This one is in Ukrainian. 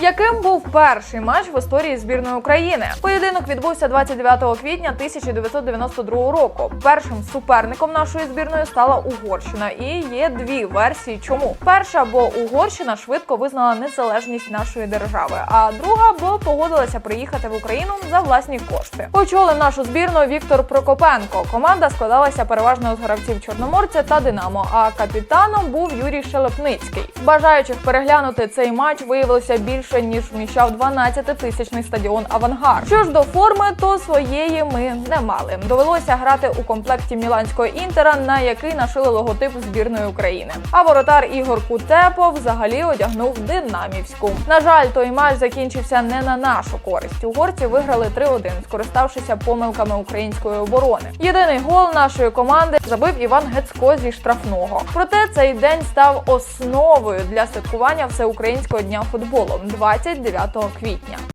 Яким був перший матч в історії збірної України? Поєдинок відбувся 29 квітня 1992 року. Першим суперником нашої збірної стала Угорщина, і є дві версії. Чому перша, бо Угорщина швидко визнала незалежність нашої держави, а друга, бо погодилася приїхати в Україну за власні кошти. Очолив нашу збірну Віктор Прокопенко. Команда складалася переважно з гравців Чорноморця та Динамо. А капітаном був Юрій Шелепницький. Бажаючих переглянути цей матч виявилося більше ніж вміщав 12-тисячний стадіон Авангард. Що ж до форми, то своєї ми не мали. Довелося грати у комплекті міланського інтера, на який нашили логотип збірної України. А воротар Ігор Кутепов взагалі одягнув динамівську. На жаль, той матч закінчився не на нашу користь. Угорці виграли 3-1, скориставшися помилками української оборони. Єдиний гол нашої команди забив Іван Гецько зі штрафного. Проте цей день став основою для святкування всеукраїнського дня футболу 29 квітня.